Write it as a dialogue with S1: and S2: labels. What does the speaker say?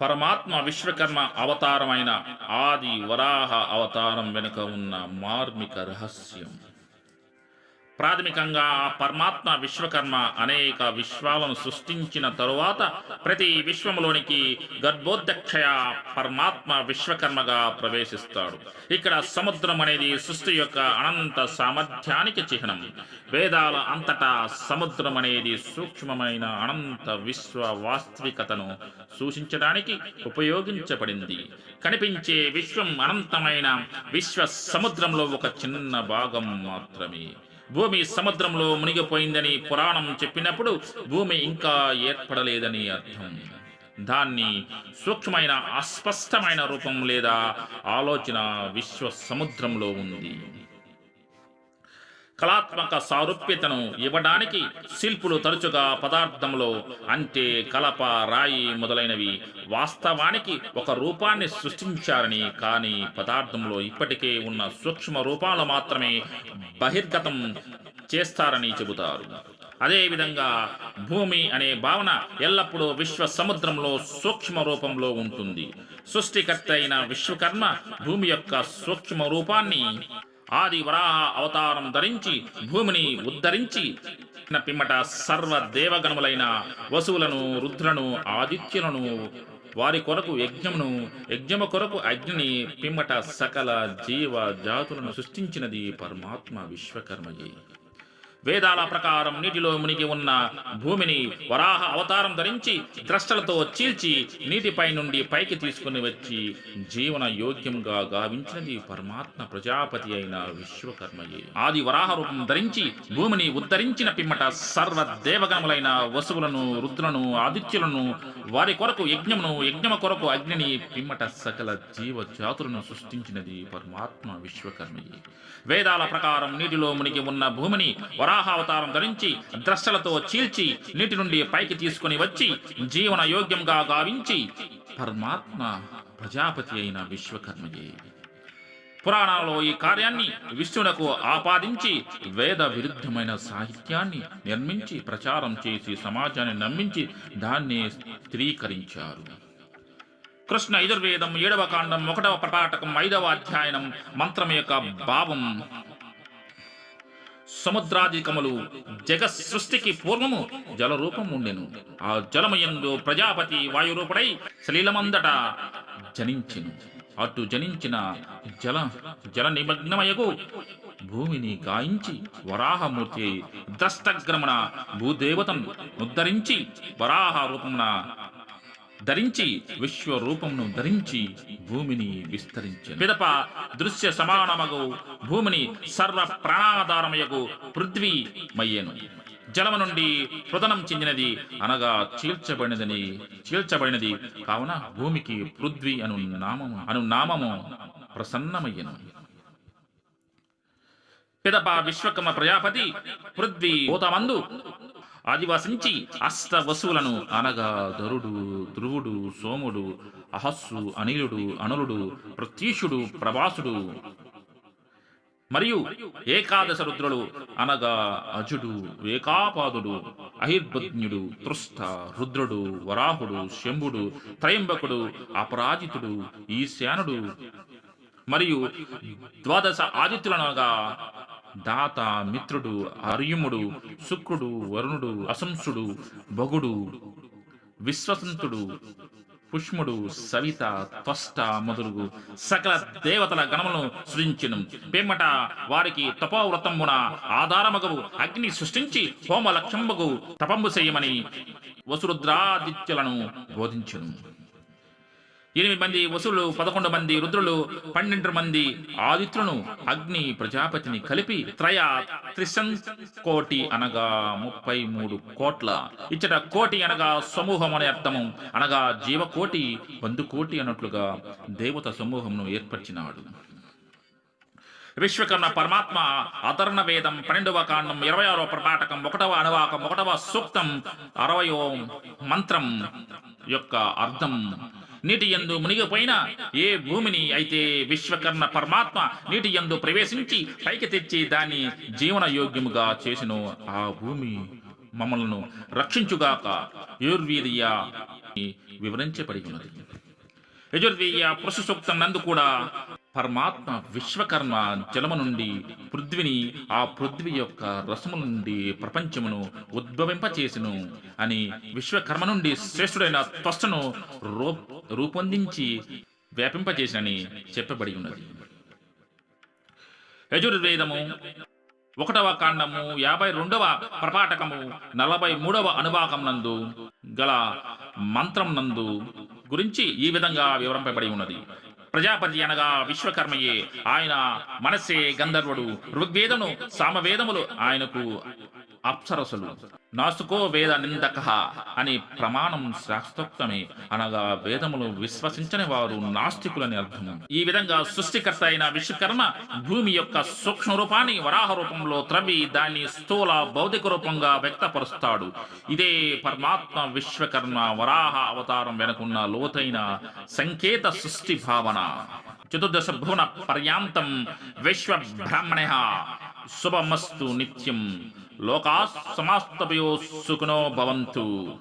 S1: పరమాత్మ విశ్వకర్మ అవతారమైన ఆది వరాహ అవతారం వెనుక ఉన్న మార్మిక రహస్యం. ప్రాథమికంగా పరమాత్మ విశ్వకర్మ అనేక విశ్వాలను సృష్టించిన తరువాత ప్రతి విశ్వములోనికి గర్భోధ్యక్షయ పరమాత్మ విశ్వకర్మగా ప్రవేశిస్తాడు. ఇక్కడ సముద్రం అనేది సృష్టి యొక్క అనంత సామర్థ్యానికి చిహ్నం. వేదాల అంతటా సముద్రం అనేది సూక్ష్మమైన అనంత విశ్వ వాస్తవికతను సూచించడానికి ఉపయోగించబడింది. కనిపించే విశ్వం అనంతమైన విశ్వ సముద్రంలో ఒక చిన్న భాగం మాత్రమే. భూమి సముద్రంలో మునిగిపోయిందని పురాణం చెప్పినప్పుడు భూమి ఇంకా ఏర్పడలేదని అర్థం. దాన్ని సూక్ష్మమైన అస్పష్టమైన రూపం లేదా ఆలోచన విశ్వ సముద్రంలో ఉంది. కళాత్మక సారూప్యతను ఇవ్వడానికి శిల్పులు తరచుగా పదార్థంలో అంటే కలప రాయి మొదలైనవి వాస్తవానికి ఒక రూపాన్ని సృష్టించారని కానీ పదార్థంలో ఇప్పటికే ఉన్న సూక్ష్మ రూపాలు మాత్రమే బహిర్గతం చేస్తారని చెబుతారు. అదేవిధంగా భూమి అనే భావన ఎల్లప్పుడూ విశ్వ సముద్రంలో సూక్ష్మ రూపంలో ఉంటుంది. సృష్టికర్త అయిన విశ్వకర్మ భూమి యొక్క సూక్ష్మ రూపాన్ని ఆది వరాహ అవతారం ధరించి భూమిని ఉద్ధరించి పిమ్మట సర్వ దేవగణములైన వసువులను రుద్రను ఆదిత్యులను వారి కొరకు యజ్ఞమును యజ్ఞము కొరకు అగ్నిని పిమ్మట సకల జీవ జాతులను సృష్టించినది పరమాత్మ విశ్వకర్మయే. వేదాల ప్రకారం నీటిలో మునిగి ఉన్న భూమిని వరాహ అవతారం ధరించి ద్రష్టలతో చీల్చి నీటిపై నుండి పైకి తీసుకుని వచ్చి జీవన యోగ్యంగా గావించినది పరమాత్మ ప్రజాపతి అయిన విశ్వకర్మయే. ఆది వరాహ రూపం ధరించి భూమిని ఉద్ధరించిన పిమ్మట సర్వ దేవగణములైన వసువులను రుద్రులను ఆదిత్యులను వారి కొరకు యజ్ఞమును యజ్ఞమ కొరకు అగ్నిని పిమ్మట సకల జీవ జాతులను సృష్టించినది పరమాత్మ విశ్వకర్మయే. వేదాల ప్రకారం నీటిలో మునిగి ఉన్న భూమిని వరాహావతారం ధరించి ద్రష్టలతో చీల్చి నీటి నుండి పైకి తీసుకుని వచ్చి జీవన యోగ్యంగా గావించి పరమాత్మ ప్రజాపతి అయిన విశ్వకర్మయే. పురాణాలలో ఈ కార్యాన్ని విష్ణునకు ఆపాదించి వేద విరుద్ధమైన సాహిత్యాన్ని నిర్మించి ప్రచారం చేసి సమాజాన్ని నమ్మించి దాన్ని స్త్రీకరించారు. కృష్ణ యజుర్వేదం ఏడవ కాండం ఒకటవ ప్రపాటకం ఐదవ అధ్యాయనం మంత్రం యొక్క భావం సముద్రాధికములు జగ సృష్టికి పూర్వము జలరూపం ఉండెను ఆ జలమయందు ప్రజాపతి వాయురూపుడై శలీలమందట జనించెను. అటు జనించిన జల జల నిమగ్నమయగు భూమిని గాయించి వరాహమూర్తి ద్రష్టగ్రమణ భూదేవతను ఉద్ధరించి వరాహ రూపమున ధరించి విశ్వరూపమును ధరించి భూమిని విస్తరించి పిదప దృశ్య సమానమగు భూమిని సర్వ ప్రాణాధారమయగు పృథ్వీ మయ్యను జలము నుండి పృథనం చెందినది అనగా చీల్చబడినదని చీల్చబడినది కావున భూమికి పృథ్వీ అను నామము అను నామము ప్రసన్నమయ్యను. పిదప విశ్వకర్మ ప్రజాపతి పృథ్వీ భూతమందు ఆదివాసించి అష్ట వసువులను అనగా ధరుడు ధ్రువుడు సోముడు అహస్సు అనిలుడు అనులుడు ప్రత్యూషుడు ప్రభాసుడు మరియు ఏకాదశ రుద్రుడు అనగా అజుడు ఏకాపాదుడు అహిర్భజ్ఞుడు తృష్ట రుద్రుడు వరాహుడు శంభుడు త్రయంబకుడు అపరాజితుడు ఈశానుడు మరియు ద్వాదశ ఆదిత్యులనగా దాత మిత్రుడు అర్యుముడు శుక్రుడు వరుణుడు అసంసుడు భగుడు విశ్వసంతుడు పుష్ముడు సవిత త్వష్ట మొదలుగు సకల దేవతల గణములను సృజించను. పేమట వారికి తపోవ్రతమున ఆధారమగవు అగ్ని సృష్టించి హోమ లక్ష్యంబగు తపంబు చేయమని వసురుద్రాదిత్యులను బోధించను. ఎనిమిది మంది వసులు పదకొండు మంది రుద్రులు పన్నెండు మంది ఆదిత్యులను అగ్ని ప్రజాపతిని కలిపి త్రయ త్రిశం కోటి అనగా ముప్పై మూడు కోట్ల. ఇచ్చట కోటి అనగా సమూహం అనే అర్థము. అనగా జీవకోటి కోటి అన్నట్లుగా దేవత సమూహమును ఏర్పరిచినాడు. విశ్వకర్మ పరమాత్మ అధర్ణ వేదం పన్నెండవ కాండం ఇరవై ఆరో ప్రపాటకం ఒకటవ అనువాకం ఒకటవ సూక్తం అరవయో మంత్రం యొక్క అర్థం నీటి ఎందు మునిగిపోయిన ఏ భూమిని అయితే విశ్వకర్ణ పరమాత్మ నీటి యందు ప్రవేశించి పైకి తెచ్చి దాన్ని జీవన యోగ్యముగా చేసిన ఆ భూమి మమ్మలను రక్షించుగాక యూర్వీర్య వివరించబడి ఉన్నది. యజుర్వేయ పురుష సూక్తం నందు కూడా పరమాత్మ విశ్వకర్మ జలము నుండి పృథ్విని ఆ పృథ్వీ యొక్క రసము నుండి ప్రపంచమును ఉద్భవింపచేసెను అని విశ్వకర్మ నుండి శ్రేష్ఠుడైన త్వస్సును రూ రూపొందించి వ్యాపింపజేసినని చెప్పబడి ఉన్నది. యజుర్వేదము ఒకటవ కాండము యాభై రెండవ ప్రపాటకము నలభై మూడవ అనుభాగం నందు గల మంత్రం నందు గురించి ఈ విధంగా వివరింపబడి ఉన్నది. ప్రజాపతి అనగా విశ్వకర్మయే. ఆయన మనస్సే గంధర్వుడు. ఋగ్వేదము సామవేదములు ఆయనకు అప్సరసులు. నాసుకో వేద నిందక అని ప్రమాణం శాస్త్రోక్తమే. అనగా వేదములు విశ్వసించని వారు నాస్తికులని అర్థం ఈ విధంగా సృష్టికర్త అయిన విశ్వకర్మ భూమి యొక్క సూక్ష్మ రూపాన్ని వరాహ రూపంలో త్రవి దాన్ని స్థూల భౌతిక రూపంగా వ్యక్తపరుస్తాడు. ఇదే పరమాత్మ విశ్వకర్మ వరాహ అవతారం వెనుకున్న లోతైన సంకేత సృష్టి భావన. చతుర్దశ భువన పర్యాంతం విశ్వ బ్రాహ్మణ శుభమస్తు నిత్యం. లోకా సమాస్తభయో సుఖనో భవంతు.